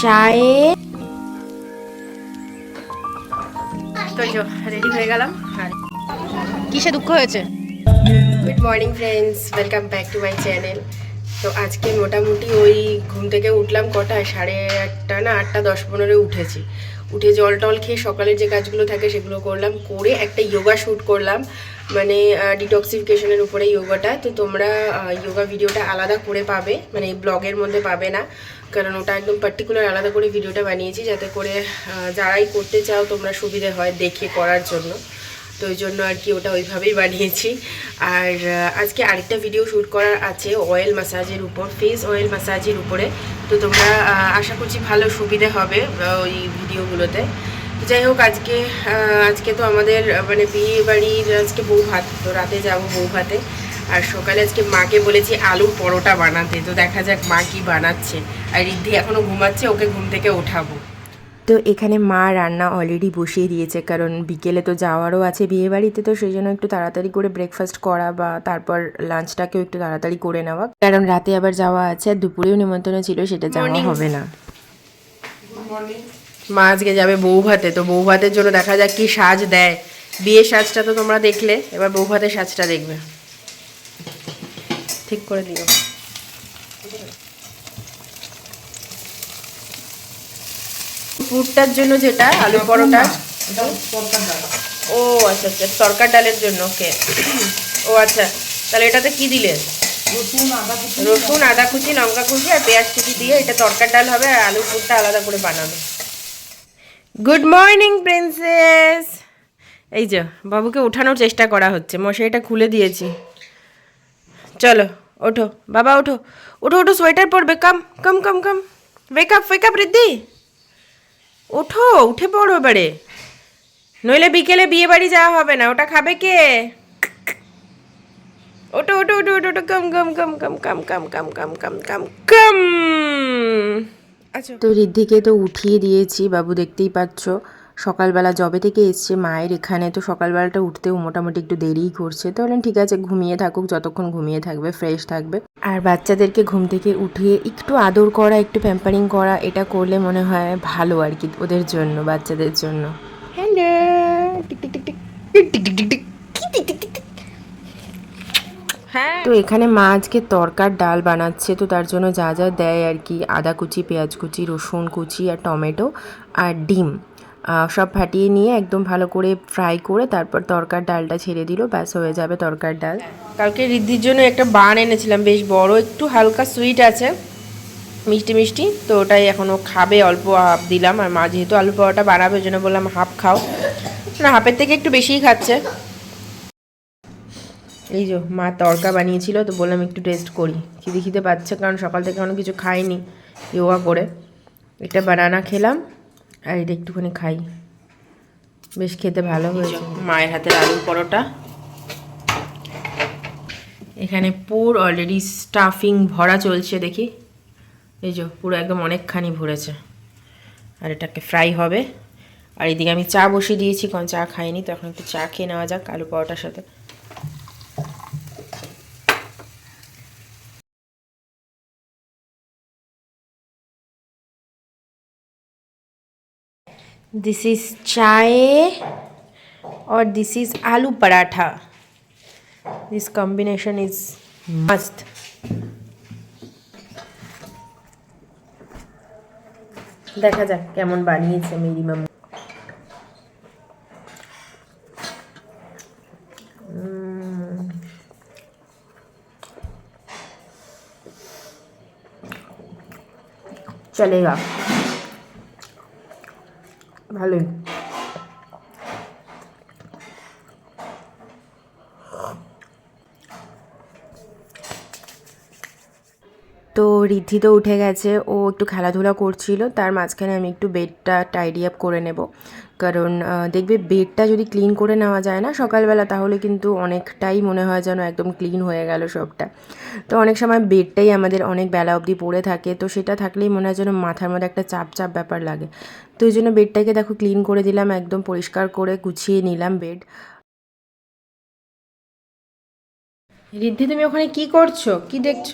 চায়ে তো রেডি হয়ে গেলাম? আর কিসে দুঃখ হয়েছে? Good morning friends welcome back to my channel তো আজকে মোটামুটি ওই ঘুম থেকে উঠলাম কটায়? সাড়ে আটটা না আটটা দশ পনেরো উঠেছি। উঠে জল টল খেয়ে সকালের যে কাজগুলো থাকে সেগুলো করলাম করে একটা যোগা শ্যুট করলাম। মানে ডিটক্সিফিকেশনের উপরে ইয়োগাটা, তো তোমরা যোগা ভিডিওটা আলাদা করে পাবে মানে ব্লগের মধ্যে পাবে না, কারণ ওটা একদম পার্টিকুলার আলাদা করে ভিডিওটা বানিয়েছি, যাতে করে যারাই করতে চাও তোমরা সুবিধে হয় দেখে করার জন্য, তো ওই জন্য আর কি ওটা ওইভাবেই বানিয়েছি। আর আজকে আরেকটা ভিডিও শ্যুট করার আছে অয়েল ম্যাসাজের উপর ফেস অয়েল ম্যাসাজের উপরে, তো তোমরা আশা করছি ভালো সুবিধে হবে ওই ভিডিওগুলোতে যাই হোক আজকে আজকে তো আমাদের মানে বিয়ে বাড়ির আজকে বউ ভাত তো রাতে যাব বউ ভাতে আর সকালে আজকে মাকে বলেছি আলুর পরোটা বানাতে তো দেখা যাক মা কি বানাচ্ছে। আর রিদ্ধি এখনও ঘুমাচ্ছে ওকে ঘুম থেকে ওঠাবো। তো এখানে মা রান্না অলরেডি বসিয়ে দিয়েছে কারণ বিকেলে তো যাওয়ারও আছে বিয়ে বাড়িতে তো সেই জন্য একটু তাড়াতাড়ি করে ব্রেকফাস্ট করা বা তারপর লাঞ্চটাকেও একটু তাড়াতাড়ি করে নেওয়া। কারণ রাতে আবার যাওয়া আছে আর দুপুরেও নিমন্ত্রণ ছিল সেটা যাওয়া হবে না। মা আজকে যাবে বউ ভাতে তো বউ ভাতের জন্য দেখা যাক কি সাজ দেয়। বিয়ের সাজটা তো তোমরা দেখলে এবার বউ ভাতের সাজটা দেখবে। ঠিক করে দিও। পুরটার জন্য যেটা আলু পরোটা। ও আচ্ছা আচ্ছা তরকার ডালের জন্য ওকে। ও আচ্ছা তাহলে এটাতে কি দিলে? রসুন আদা কুচি লঙ্কা কুচি আর পেঁয়াজ কুচি দিয়ে এটা তরকার ডাল হবে আর আলুর পুরটা আলাদা করে বানাবে। গুড মর্নিং প্রিন্সেস এই যে বাবুকে ওঠানোর চেষ্টা করা হচ্ছে মশারিটা খুলে দিয়েছি চলো ওঠো বাবা ওঠো ওঠো ওঠো সোয়েটার পরবে come come come come wake up wake up Riddhi ওঠো উঠে পড়ো এবারে নইলে বিকেলে বিয়ে বাড়ি যাওয়া হবে না ওটা খাবে কে ওটো ওটো ওটো ওটো কম কম কম কম কম কম কম কম কম কম কম আচ্ছা তো ঋদ্ধিকে তো উঠিয়ে দিয়েছি বাবু দেখতেই পাচ্ছ সকালবেলা জবে থেকে এসছে মায়ের এখানে তো সকালবেলাটা উঠতেও মোটামুটি একটু দেরিই করছে তো বললেন ঠিক আছে ঘুমিয়ে থাকুক যতক্ষণ ঘুমিয়ে থাকবে ফ্রেশ থাকবে আর বাচ্চাদেরকে ঘুম থেকে উঠিয়ে একটু আদর করা একটু প্যাম্পারিং করা এটা করলে মনে হয় ভালো আর কি ওদের জন্য বাচ্চাদের জন্য hello tick tick tick tick tick tick tick তো এখানে মা আজকে তরকার ডাল বানাচ্ছে তো তার জন্য যা যা দেয় আর কি। আদা কুচি পেঁয়াজ কুচি রসুন কুচি আর টমেটো আর ডিম। সব ফাটিয়ে নিয়ে একদম ভালো করে ফ্রাই করে তারপর তরকার ডালটা ছেড়ে দিল ব্যাস হয়ে যাবে তরকার ডাল। কালকে রিদ্ধির জন্য একটা বান এনেছিলাম বেশ বড় একটু হালকা সুইট আছে মিষ্টি মিষ্টি তো ওটাই এখনও খাবে অল্প হাফ দিলাম। আর মা যেহেতু আলু পরোটা বানাবে ওই জন্য বললাম হাফ খাও। না হাফের থেকে একটু বেশিই খাচ্ছে। এই যে মা তরকা বানিয়েছিল তো বললাম একটু টেস্ট করি। খিদে খিদে পাচ্ছে কারণ সকাল থেকে অনেক কিছু খাইনি। যোগা করে। এটা বানানা খেলাম আর এটা একটুখানি খাই। বেশ খেতে ভালো হয়েছে। মায়ের হাতের আলুর পরোটা। এখানে পুর অলরেডি স্টাফিং ভরা চলছে দেখি। এই যে পুরো একদম অনেকখানি ভরেছে। আর এটাকে ফ্রাই হবে। আর এদিকে আমি চা বসিয়ে দিয়েছি কারণ চা খাইনি তো এখন একটু চা খেয়ে নেওয়া যাক আলু পরোটার সাথে। दिस इज चाय और this is aloo paratha this combination is must দেখা যাক কেমন বানিয়েছে মেরি মামু চলেগা ভালোই। তো রিদ্ধি তো উঠে গেছে, ও একটু খেলাধুলা করছিল, তার মাঝখানে আমি একটু বেডটা টাইডি আপ করে নেব। কারণ দেখবে বেডটা যদি ক্লিন করে নেওয়া যায় না সকালবেলা, তাহলে কিন্তু অনেকটাই মনে হয় যেন একদম ক্লিন হয়ে গেল সবটা। তো অনেক সময় বেডটাই আমাদের অনেক বেলা অবধি পড়ে থাকে, তো সেটা থাকলেই মনে হয় যেন মাথার মধ্যে একটা চাপ চাপ ব্যাপার লাগে। তো ওই জন্য বেডটাকে দেখো ক্লিন করে দিলাম, একদম পরিষ্কার করে গুছিয়ে নিলাম বেড রিদ্ধি, তুমি ওখানে কি করছ? কি দেখছ?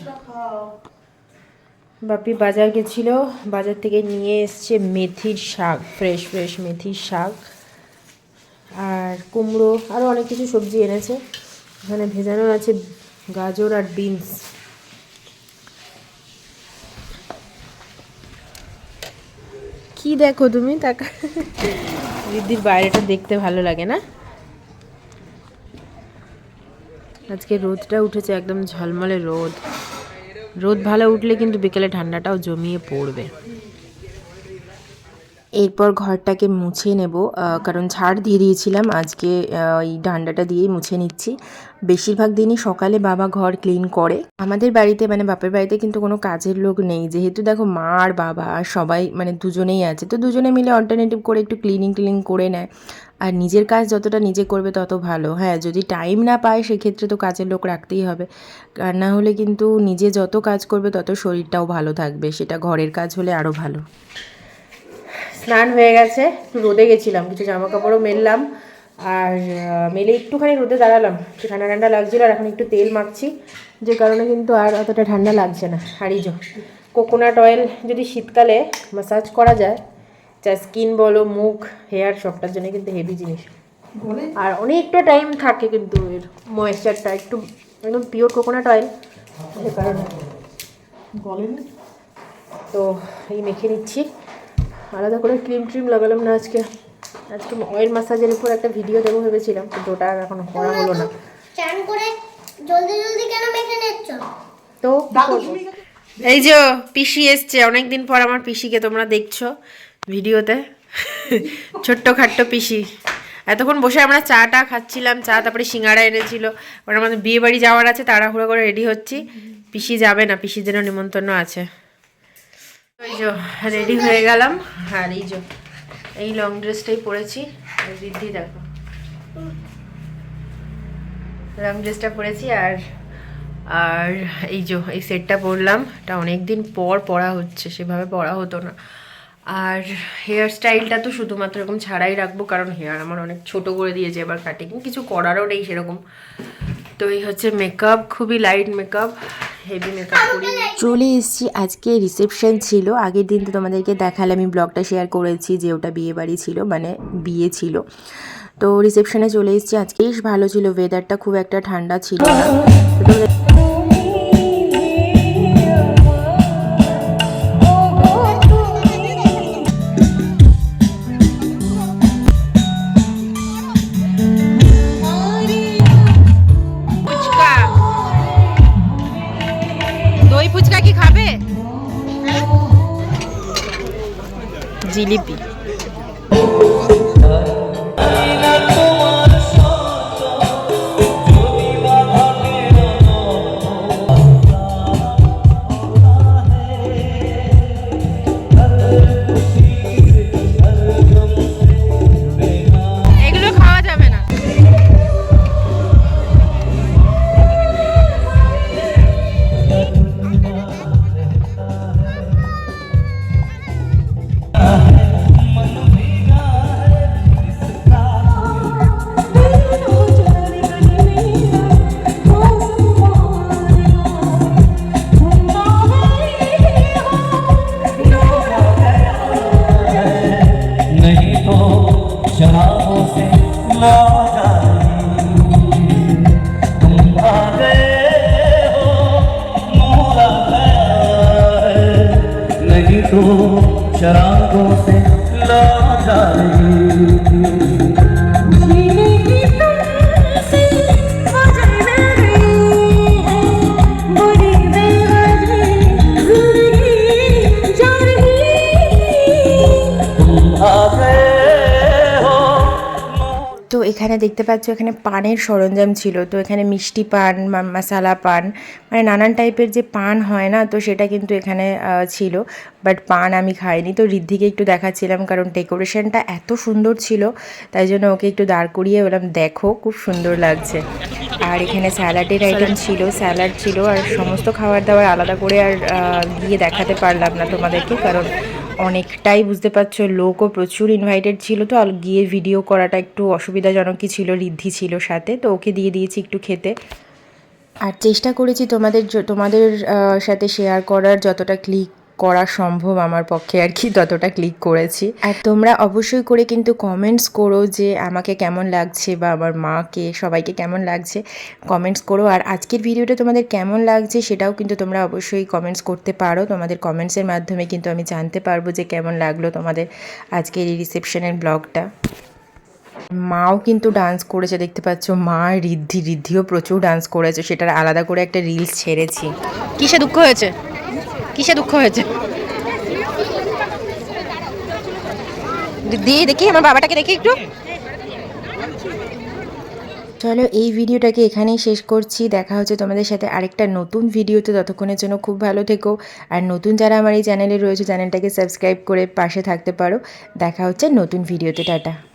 বাপি বাজার গেছিল, বাজার থেকে নিয়ে এসছে মেথির শাক ফ্রেশ ফ্রেশ মেথির শাক আর কুমড়ো আরও অনেক কিছু সবজি এনেছে। এখানে ভেজানো আছে গাজর আর বিনস। কি দেখো তুমি? তাকা দিদির বাইরেটা দেখতে ভালো লাগে না? আজকে রোদটা উঠেছে, একদম ঝলমলে রোদ। রোদ ভালো উঠলে কিন্তু বিকেলে ঠান্ডাটাও জমিয়ে পড়বে। এরপর ঘরটাকে মুছে নেব কারণ ঝাড় দিয়ে দিয়েছিলাম। আজকে এই ডান্ডাটা দিয়েই মুছে নিচ্ছি। বেশিরভাগ দিনই সকালে বাবা ঘর ক্লিন করে। আমাদের বাড়িতে মানে বাপের বাড়িতে কিন্তু কোনো কাজের লোক নেই। যেহেতু দেখো মা আর বাবা, আর সবাই মানে দুজনেই আছে, তো দুজনে মিলে অল্টারনেটিভ করে একটু ক্লিনিং ক্লিনিং করে নেয়। আর নিজের কাজ যতটা নিজে করবে তত ভালো। হ্যাঁ যদি টাইম না পায়, সেক্ষেত্রে তো কাজের লোক রাখতেই হবে। আর না হলে কিন্তু নিজে যত কাজ করবে, তত শরীরটাও ভালো থাকবে। সেটা ঘরের কাজ হলে আরও ভালো। স্নান হয়ে গেছে একটু রোদে গেছিলাম কিছু জামা কাপড়ও মেললাম আর মেলে একটুখানি রোদে দাঁড়ালাম একটু ঠান্ডা ঠান্ডা লাগছিল আর এখন একটু তেল মাখছি যে কারণে কিন্তু আর অতটা ঠান্ডা লাগছে না হারিয়ে যো কোকোনাট অয়েল যদি শীতকালে ম্যাসাজ করা যায় যা স্কিন বলো মুখ হেয়ার সবটার জন্য কিন্তু হেভি জিনিস। আর অনেকটা টাইম থাকে কিন্তু এর ময়েশ্চারটা একটু একদম পিওর কোকোনাট অয়েল কারণে। তো এই মেখে নিচ্ছি। আলাদা করে ক্রিম ট্রিম লাগালাম না আজকে। আজকে অয়েল মাসাজের উপর একটা ভিডিও দেবো ভেবেছিলাম কিন্তু ওটা আর এখন করা হলো না। চান করে জলদি জলদি কেন মেখে নিচ্ছ? তো এই যে পিসি এসছে অনেকদিন পর আমার পিসিকে তোমরা দেখছ ভিডিওতে। ছোট্ট খাট্ট পিসি। এতক্ষণ বসে আমরা চাটা খাচ্ছিলাম চা তারপরে সিঙ্গাড়া এনেছিল। ওর আমাদের বিয়ে বাড়ি যাওয়ার আছে তাড়াহুড়ো করে রেডি হচ্ছি। পিসি যাবে না পিসির জন্য নিমন্ত্রণ আছে। ওই যে রেডি হয়ে গেলাম। আর এই যে, এই লং ড্রেসটাই পরেছি। দিদি দেখো। লং ড্রেসটা পরেছি আর আর এই যে, এই সেটটা পরলাম। এটা অনেক দিন পর পরা হচ্ছে, সেভাবে পরা হতো না। আর হেয়ার স্টাইলটা তো শুধুমাত্র এরকম ছাড়াই রাখব, কারণ হেয়ার আমার অনেক ছোট করে দিয়েছে এবার কাটিং কিছু করারও নেই সেরকম। তো এই হচ্ছে মেকআপ খুবই লাইট মেকআপ হেভি মেকআপ করি। চলে এসেছি, আজকে রিসেপশন ছিল। আগের দিন তো তোমাদেরকে দেখালে আমি ব্লগটা শেয়ার করেছি যে ওটা বিয়ে বাড়ি ছিল মানে বিয়ে ছিল। তো রিসেপশনে চলে এসেছি, আজকে বেশ ভালো ছিল ওয়েদারটা খুব একটা ঠান্ডা ছিল না। Либии. 나 এখানে দেখতে পাচ্ছ এখানে পানের সরঞ্জাম ছিল তো এখানে মিষ্টি পান মশালা পান মানে নানান টাইপের যে পান হয় না তো সেটা কিন্তু এখানে ছিল বাট পান আমি খাইনি। তো ঋদ্ধিকে একটু দেখাচ্ছিলাম কারণ ডেকোরেশনটা এত সুন্দর ছিল তাই জন্য ওকে একটু দাঁড় করিয়ে বললাম দেখো খুব সুন্দর লাগছে। আর এখানে স্যালাডের আইটেম ছিল স্যালাড ছিল আর সমস্ত খাবার দাবার আলাদা করে আর গিয়ে দেখাতে পারলাম না তোমাদেরকে কারণ অনেকটাই বুঝতে পারছ, লোকও প্রচুর ইনভাইটেড ছিল তো গিয়ে ভিডিও করাটা একটু অসুবিধাজনকই ছিল ঋদ্ধি ছিল সাথে, তো ওকে দিয়ে দিয়েছি একটু খেতে। আর চেষ্টা করেছি তোমাদের তোমাদের সাথে শেয়ার করার, যতটা ক্লিক করা সম্ভব আমার পক্ষে আর কি ততটা ক্লিক করেছি। আর তোমরা অবশ্যই করে কিন্তু কমেন্টস করো যে আমাকে কেমন লাগছে বা আমার মাকে, সবাইকে কেমন লাগছে কমেন্টস করো। আর আজকের ভিডিওটা তোমাদের কেমন লাগছে সেটাও কিন্তু তোমরা অবশ্যই কমেন্টস করতে পারো। তোমাদের কমেন্টসের মাধ্যমে কিন্তু আমি জানতে পারব যে কেমন লাগল তোমাদের আজকের এই রিসেপশনের ব্লগটা মাও কিন্তু ডান্স করেছে, দেখতে পাচ্ছ? মা রিদ্ধি রিদ্ধিও প্রচুর ডান্স করেছে। সেটার আলাদা করে একটা রিলস ছেড়েছি। কিসে দুঃখ হয়েছে? কিসে দুঃখ হয়েছে? দিয়ে দেখি, আমার বাবাটাকে দেখি একটু। চলো, এই ভিডিওটাকে এখানেই শেষ করছি। দেখা হচ্ছে তোমাদের সাথে আরেকটা নতুন ভিডিওতে। ততক্ষণের জন্য খুব ভালো থেকো। আর নতুন যারা আমার এই চ্যানেলে রয়েছে, চ্যানেলটাকে সাবস্ক্রাইব করে পাশে থাকতে পারো। দেখা হচ্ছে নতুন ভিডিওতে। টাটা।